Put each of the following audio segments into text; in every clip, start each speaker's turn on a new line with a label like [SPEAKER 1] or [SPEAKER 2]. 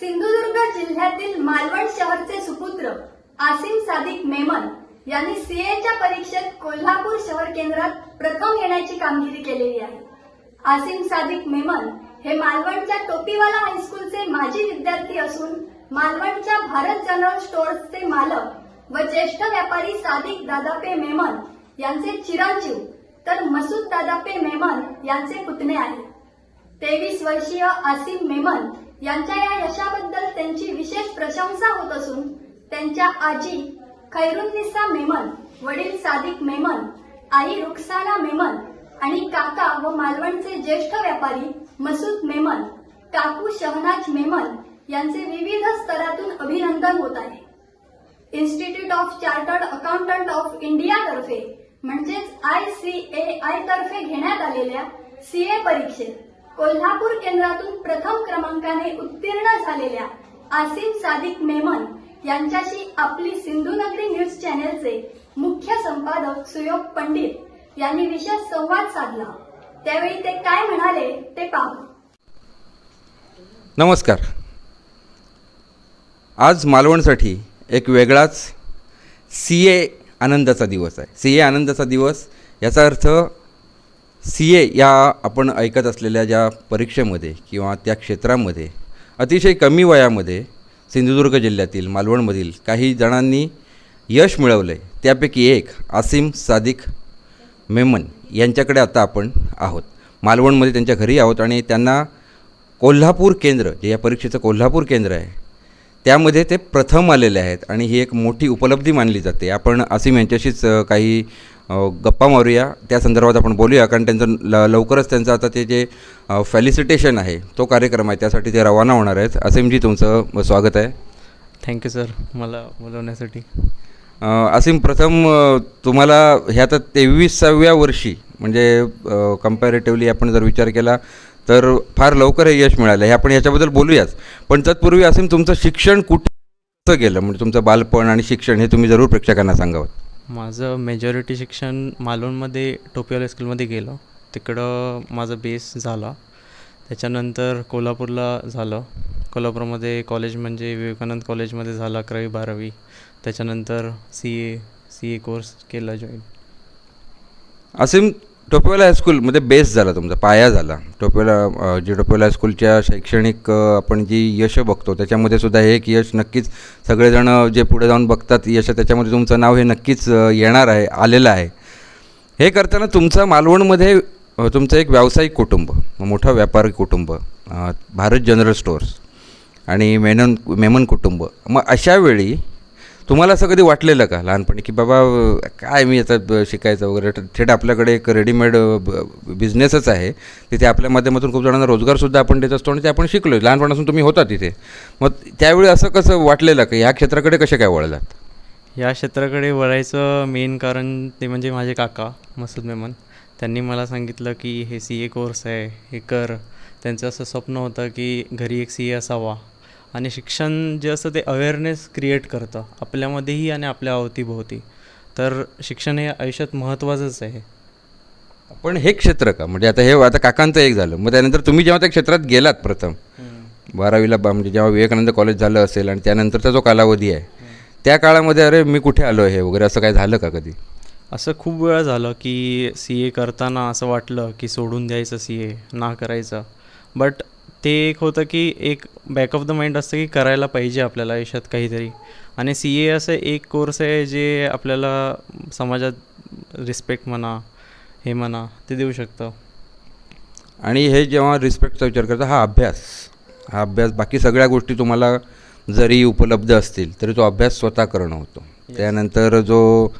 [SPEAKER 1] सिंधुदुर्ग जिल्ह्यातील मालवण शहरचे सुपुत्र आसिम सादिक मेमन यांनी सीएच्या परीक्षेत कोल्हापूर शहर केंद्रात प्रथम येण्याची कामगिरी केलेली आहे. आसिम सादिक मेमन हे मालवणच्या टोपीवाला हायस्कूलचे माजी विद्यार्थी असून मालवणच्या भारत जनरल स्टोअर्सचे मालक व ज्येष्ठ व्यापारी सादिक दादापे मेमन यांचे चिरंजीव तर मसूद दादापे मेमन यांचे पुतणे आहेत. तेवीस वर्षीय आसिम मेमन यांच्या या यशाबद्दल त्यांची विशेष प्रशंसा होत असून त्यांच्या आजी खैरुन्निसा मेमन वडील सादिक मेमन आई रुखसाना मेमन आणि काका व मालवणचे ज्येष्ठ व्यापारी मसूद मेमन काकू शहनाज मेमन यांचे विविध स्तरातून अभिनंदन होत आहे. Institute of chartered accountant of India तर्फे म्हणजेच आय सी ए आय तर्फे घेण्यात आलेल्या सीए परीक्षेत कोल्हापूर केंद्रातून प्रथम क्रमांकाने उत्तीर्ण झालेल्या आसिम सादिक मेमन यांच्याशी आपली सिंधुनगरी न्यूज चॅनेलचे मुख्य संपादक सुयोग पंडित यांनी विशेष संवाद साधला. त्यावेळी ते काय म्हणाले ते पाहू.
[SPEAKER 2] नमस्कार. आज मालवणसाठी एक वेगळाच सी ए आनंदाचा दिवस आहे. सी ए आनंदाचा दिवस याचा अर्थ सी ए या आपण ऐकत असलेल्या ज्या परीक्षेमध्ये किंवा त्या क्षेत्रामध्ये अतिशय कमी वयामध्ये सिंधुदुर्ग जिल्ह्यातील मालवणमधील काही जणांनी यश मिळवलं आहे त्यापैकी एक आसिम सादिक मेमन यांच्याकडे आता आपण आहोत. मालवणमध्ये त्यांच्या घरी आहोत आणि त्यांना कोल्हापूर केंद्र जे या परीक्षेचं कोल्हापूर केंद्र आहे त्यामध्ये ते प्रथम आलेले आहेत आणि ही एक मोठी उपलब्धी मानली जाते. आपण आसिम यांच्याशीच काही गप्पा मारूया. त्या संदर्भात आपण बोलूया कारण त्यांचं ल लवकरच त्यांचं आता ते जे फॅलिसिटेशन आहे तो कार्यक्रम आहे त्यासाठी ते रवाना होणार आहेत. असीमजी तुमचं स्वागत आहे.
[SPEAKER 3] थँक्यू सर मला बोलवण्यासाठी.
[SPEAKER 2] असीम प्रथम तुम्हाला ह्या तर तेविसाव्या वर्षी म्हणजे कम्पॅरेटिव्हली आपण जर विचार केला तर फार लवकर हे यश मिळालं. हे आपण याच्याबद्दल बोलूयाच. पण तत्पूर्वी असीम तुमचं शिक्षण कुठे कसं गेलं? म्हणजे तुमचं बालपण आणि शिक्षण हे तुम्ही जरूर प्रेक्षकांना सांगावं.
[SPEAKER 3] माझं मेजॉरिटी शिक्षण मालवणमध्ये टोपिवाला स्कूलमध्ये गेलं. तिकडं माझं बेस झाला. त्याच्यानंतर कोल्हापूरला झालं. कोल्हापूरमध्ये कॉलेज म्हणजे विवेकानंद कॉलेजमध्ये झालं अकरावी बारावी. त्याच्यानंतर C A C A course केला जॉईन
[SPEAKER 2] असे टोपेवाला हायस्कूलमध्ये बेस झाला तुमचा पाया झाला. टोपेवाला जे टोपेवाला हायस्कूलच्या शैक्षणिक आपण जी यश बघतो त्याच्यामध्ये सुद्धा हे एक यश नक्कीच सगळेजण जे पुढे जाऊन बघतात यश त्याच्यामध्ये तुमचं नाव हे नक्कीच येणार आहे आलेलं आहे. हे करताना तुमचं मालवणमध्ये तुमचं एक व्यावसायिक कुटुंब मोठं व्यापारी कुटुंब भारत जनरल स्टोअर्स आणि मेनन मेमन कुटुंब. मग अशावेळी तुम्हाला असं कधी वाटलेलं का लहानपणी की बाबा काय मी आता ब- शिकायचं वगैरे? थेट आपल्याकडे एक रेडीमेड बिझनेसच आहे. तिथे आपल्या माध्यमातून खूप जणांना रोजगारसुद्धा आपण देत असतो आणि ते आपण शिकलो आहे लहानपणापासून तुम्ही होता तिथे. मग त्यावेळी असं कसं वाटलेलं का? ह्या क्षेत्राकडे कसे काय वळलात?
[SPEAKER 3] या क्षेत्राकडे वळायचं मेन कारण ते म्हणजे माझे काका मसूद मेमन. त्यांनी मला सांगितलं की हे सी ए कोर्स आहे हे कर. त्यांचं असं स्वप्न होतं की घरी एक सी ए असावा. आणि शिक्षण जे असतं ते अवेअरनेस क्रिएट करतं आपल्यामध्येही आणि आपल्या अवतीभोवती. तर शिक्षण हे आयुष्यात महत्त्वाचंच आहे.
[SPEAKER 2] पण हे क्षेत्र का? म्हणजे आता हे आता काकांचं एक झालं. मग त्यानंतर तुम्ही जेव्हा त्या क्षेत्रात गेलात प्रथम बारावीला बा- म्हणजे जेव्हा विवेकानंद कॉलेज झालं असेल आणि त्यानंतरचा जो कालावधी आहे त्या काळामध्ये अरे मी कुठे आलो आहे वगैरे असं काय झालं का कधी?
[SPEAKER 3] असं खूप वेळा झालं की सी ए करताना असं वाटलं की सोडून द्यायचं सी ए ना करायचं. बट ते एक होतं की एक बॅक ऑफ द माइंड असतं की करायला पाहिजे आपल्याला आयुष्यात काहीतरी. आणि सी ए असं एक कोर्स आहे जे आपल्याला समाजात रिस्पेक्ट म्हणा हे म्हणा ते देऊ शकतं.
[SPEAKER 2] आणि हे जेव्हा रिस्पेक्टचा विचार करता हा अभ्यास हा अभ्यास बाकी सगळ्या गोष्टी तुम्हाला जरी उपलब्ध असतील तरी तो अभ्यास स्वतः करणं होतो. त्यानंतर जो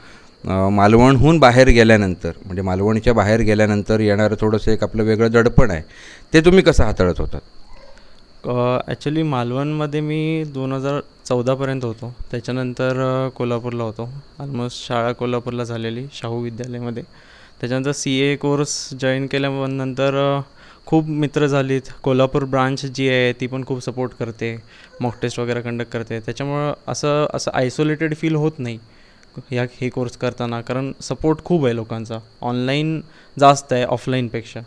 [SPEAKER 2] मालवणहून बाहेर गेल्यानंतर म्हणजे मालवणच्या बाहेर गेल्यानंतर येणारं थोडंसं एक आपलं वेगळं दडपण आहे. ते तुम्ही कसं हाताळत होतात?
[SPEAKER 3] ॲक्च्युली मालवणमध्ये मी दोन हजार चौदापर्यंत होतो. त्याच्यानंतर कोल्हापूरला होतो. ऑलमोस्ट शाळा कोल्हापूरला झालेली शाहू विद्यालयामध्ये. त्याच्यानंतर सी ए कोर्स जॉईन केल्यानंतर खूप मित्र झालीत. कोल्हापूर ब्रांच जी आहे ती पण खूप सपोर्ट करते. मॉक टेस्ट वगैरे कंडक्ट करते. त्याच्यामुळं असं असं आयसोलेटेड फील होत नाही या हे कोर्स करताना. कारण सपोर्ट खूप आहे लोकांचा. ऑनलाईन जास्त आहे ऑफलाईनपेक्षा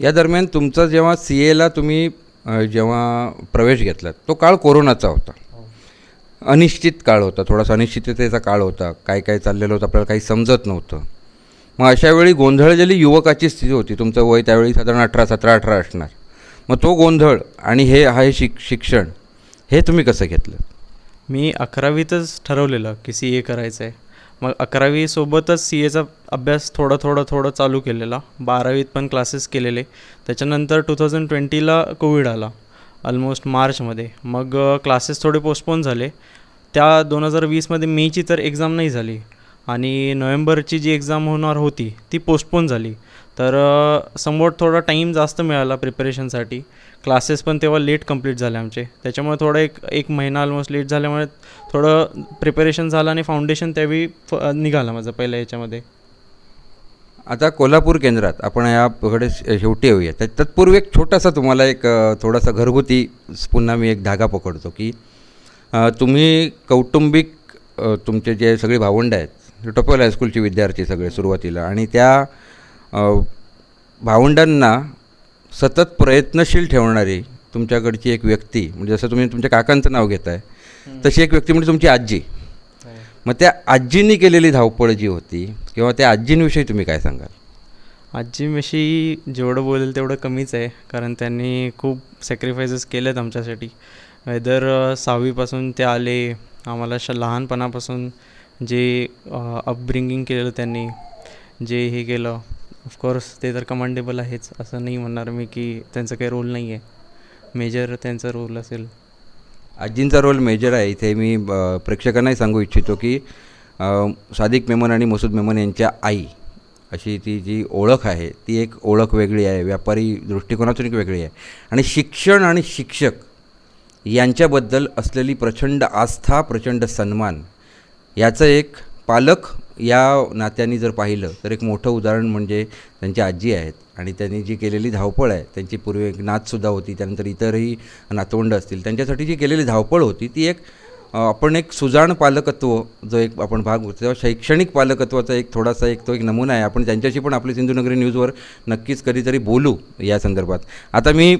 [SPEAKER 2] या दरम्यान तुमचं जेव्हा सी एला तुम्ही जेव्हा प्रवेश घेतला तो काळ कोरोनाचा होता. अनिश्चित काळ होता थोडासा अनिश्चिततेचा काळ होता काय काय चाललेलं होतं आपल्याला काही समजत नव्हतं. मग अशा वेळी गोंधळलेली युवकाची स्थिती होती. तुमचं वय त्यावेळी साधारण अठरा सतरा अठरा असणार. मग तो गोंधळ आणि हे हा हे शिक शिक्षण हे तुम्ही कसं घेतलं?
[SPEAKER 3] मी अकरावीतच ठरवलेलं की सी ए करायचं आहे मग अकरावीसोबतच सी एचा अभ्यास थोडं थोडं थोडं चालू केलेला. बारावीत पण क्लासेस केलेले. त्याच्यानंतर टू थाउजंड ट्वेंटीला कोविड आला. ऑलमोस्ट मार्चमध्ये. मग क्लासेस थोडे पोस्टपोन झाले. त्या दोन हजार वीसमध्ये मेची तर एक्झाम नाही झाली. आणि नोव्हेंबरची जी एक्झाम होणार होती ती पोस्टपोन झाली. तर समोर थोडा टाईम जास्त मिळाला प्रिपरेशनसाठी क्लासेस पण तेव्हा लेट कंप्लीट झाले आमचे. त्याच्यामुळे थोडं एक एक महिना ऑलमोस्ट लेट झाल्यामुळे थोडं प्रिपरेशन झालं आणि फाउंडेशन त्यावेळी फ निघालं माझं पहिल्या याच्यामध्ये.
[SPEAKER 2] आता कोल्हापूर केंद्रात आपण याकडे शेवटी येऊया. त्या तत्पूर्वी एक छोटासा तुम्हाला एक थोडासा घरगुती पुन्हा मी एक धागा पकडतो की तुम्ही कौटुंबिक तुमचे जे सगळे भावंड आहेत टोपल हायस्कूलचे विद्यार्थी सगळे सुरुवातीला आणि त्या भावंडांना सतत प्रयत्नशील ठेवणारी तुमच्याकडची एक व्यक्ती म्हणजे जसं तुम्ही तुमच्या काकांचं नाव घेताय तशी एक व्यक्ती म्हणजे तुमची आजी. मग त्या आजींनी केलेली धावपळ जी होती किंवा त्या आजींविषयी तुम्ही काय सांगाल?
[SPEAKER 3] आजीविषयी जेवढं बोलेल तेवढं कमीच आहे कारण त्यांनी खूप सॅक्रिफायसेस केलेत आमच्यासाठी. वेदर सहावीपासून ते आले आम्हाला श लहानपणापासून जे अपब्रिंगिंग केलेलं त्यांनी जे हे केलं ऑफकोर्स ते तर कमांडेबल आहेच. असं नाही म्हणणार मी की त्यांचं काही रोल नाही आहे मेजर त्यांचा रोल असेल.
[SPEAKER 2] आजींचा रोल मेजर आहे. इथे मी प्रेक्षकांनाही सांगू इच्छितो की सादिक मेमन आणि मसूद मेमन यांच्या आई अशी ती जी ओळख आहे ती एक ओळख वेगळी आहे. व्यापारी दृष्टिकोनातून एक वेगळी आहे. आणि शिक्षण आणि शिक्षक यांच्याबद्दल असलेली प्रचंड आस्था प्रचंड सन्मान याचं एक पालक या नात्याने जर पाहिलं तर एक मोठं उदाहरण म्हणजे त्यांची आजी आहेत. आणि त्यांनी जी केलेली धावपळ आहे त्यांची पूर्वी एक नाचसुद्धा होती त्यानंतर इतरही नातवंड असतील त्यांच्यासाठी जी केलेली धावपळ होती ती एक आपण एक सुजाण पालकत्व जो एक आपण भाग होतो तेव्हा शैक्षणिक पालकत्वाचा एक थोडासा एक तो एक नमुना आहे. आपण त्यांच्याशी पण आपली सिंधुनगरी न्यूजवर नक्कीच कधीतरी बोलू या संदर्भात. आता मी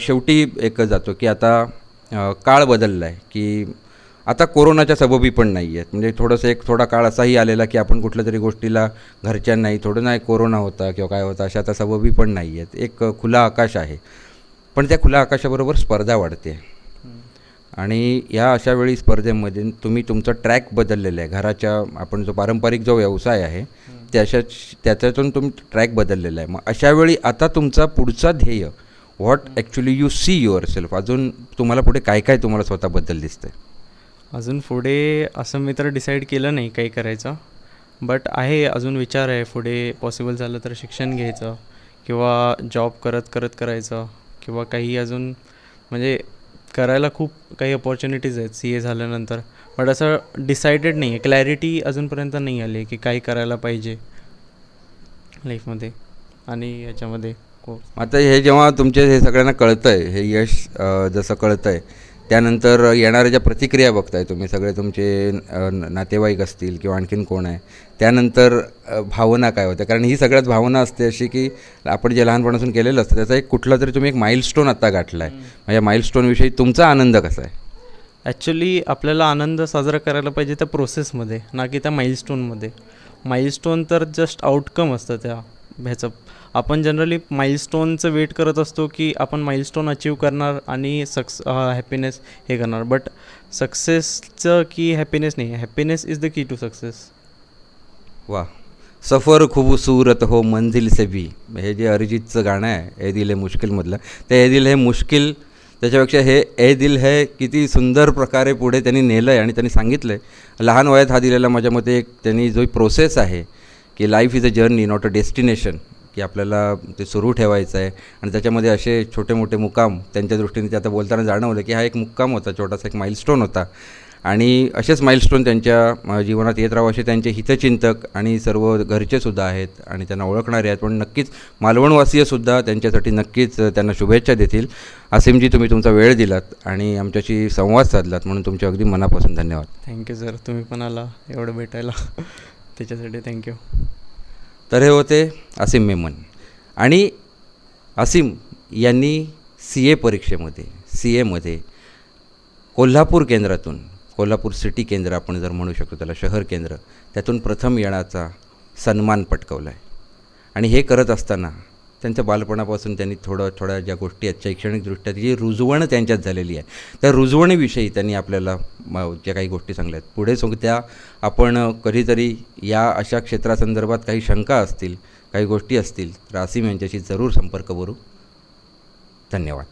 [SPEAKER 2] शेवटी एक जातो की आता काळ बदलला आहे की आता कोरोनाच्या सबबी पण नाही आहेत म्हणजे थोडंसं एक थोडा काळ असाही आलेला की आपण कुठल्या तरी गोष्टीला घरच्यांनाही थोडं नाही कोरोना होता किंवा काय होता अशा आता सबबी पण नाही आहेत एक खुला आकाश आहे. पण त्या खुल्या आकाशाबरोबर स्पर्धा वाढते. आणि या अशा वेळी स्पर्धेमध्ये तुम्ही तुमचा ट्रॅक बदललेला आहे. घराच्या आपण जो पारंपरिक जो व्यवसाय आहे त्याच्या त्याच्यातून तुम्ही ट्रॅक बदललेला आहे. मग अशा वेळी आता तुमचा पुढचा ध्येय what actually you see yourself अजून तुम्हाला पुढे काय काय तुम्हाला स्वतःबद्दल आहे
[SPEAKER 3] अजून पुढे असं मी तर डिसाईड केलं नाही काही करायचं. बट आहे अजून विचार आहे पुढे पॉसिबल झालं तर शिक्षण घ्यायचं किंवा जॉब करत करत करायचं किंवा काही अजून म्हणजे करायला खूप काही अपॉर्च्युनिटीज आहेत सी ए झाल्यानंतर. बट असं डिसाइडेड नाही आहे क्लॅरिटी अजूनपर्यंत नाही आली आहे की काय करायला पाहिजे लाईफमध्ये आणि याच्यामध्ये
[SPEAKER 2] आता हे जेव्हा तुमचे हे सगळ्यांना कळतं आहे हे यश जसं कळतं आहे त्यानंतर येणाऱ्या ज्या प्रतिक्रिया बघताय तुम्ही सगळे तुमचे नातेवाईक असतील किंवा आणखीन कोण आहे त्यानंतर भावना काय होत्या? कारण ही सगळ्यात भावना असते अशी की आपण जे लहानपणापासून केलेलं असतं त्याचा एक कुठला तरी तुम्ही एक माइलस्टोन आता गाठला आहे मग या माइलस्टोनविषयी तुमचा आनंद कसा आहे?
[SPEAKER 3] ॲक्च्युली आपल्याला आनंद साजरा करायला पाहिजे त्या प्रोसेसमध्ये ना की त्या माइलस्टोनमध्ये माइलस्टोन तर जस्ट आउटकम असतं त्या. ह्याचं. आपण जनरली माइलस्टोनचं वेट करत असतो की आपण माइलस्टोन अचीव करणार आणि सक्स हॅपीनेस हे करणार. बट सक्सेसचं की हॅपीनेस नाही happiness is the key to success
[SPEAKER 2] वा. सफर खूबसूरत हो मंजिल से भी. हे जे अरिजितचं गाणं आहे ए दिल हे मुश्किलमधलं ते ए दिल हे मुश्किल त्याच्यापेक्षा हे ए दिल हे किती सुंदर प्रकारे पुढे त्यांनी नेलं आहे आणि त्यांनी सांगितलं आहे लहान वयात हा दिलेला माझ्या मते एक त्यांनी जो प्रोसेस आहे की life is a journey not a destination की आपल्याला ते सुरू ठेवायचं आहे. आणि त्याच्यामध्ये असे छोटे मोठे मुक्काम त्यांच्या दृष्टीने ते आता बोलताना जाणवलं की हा एक मुक्काम होता छोटासा एक माइलस्टोन होता. आणि असेच माइलस्टोन त्यांच्या जीवनात येत राहावं असे त्यांचे हितचिंतक आणि सर्व घरचेसुद्धा आहेत आणि त्यांना ओळखणारे आहेत. पण नक्कीच मालवणवासीयसुद्धा त्यांच्यासाठी नक्कीच त्यांना शुभेच्छा देतील. असीमजी तुम्ही तुमचा वेळ दिलात आणि आमच्याशी संवाद साधलात म्हणून तुमच्या अगदी मनापासून धन्यवाद.
[SPEAKER 3] थँक्यू सर तुम्ही पण आला एवढं भेटायला. त्याच्यासाठी थँक्यू
[SPEAKER 2] तर हे होते असीम मेमन. आणि असीम यांनी सी ए परीक्षेमध्ये सी एमध्ये कोल्हापूर केंद्रातून कोल्हापूर सिटी केंद्र आपण जर म्हणू शकतो त्याला शहर केंद्र त्यातून प्रथम येण्याचा सन्मान पटकवला आहे आणि हे करत असताना त्यांच्या बालपणापासून त्यांनी थोडं थोड्या ज्या गोष्टी आहेत शैक्षणिकदृष्ट्या जी रुजवण त्यांच्यात झालेली आहे. त्या रुजवणीविषयी त्यांनी आपल्याला ज्या काही गोष्टी सांगल्या आहेत. पुढे सग त्या आपण कधीतरी या अशा क्षेत्रासंदर्भात काही शंका असतील काही गोष्टी असतील तर आसिम यांच्याशी जरूर संपर्क करू. धन्यवाद.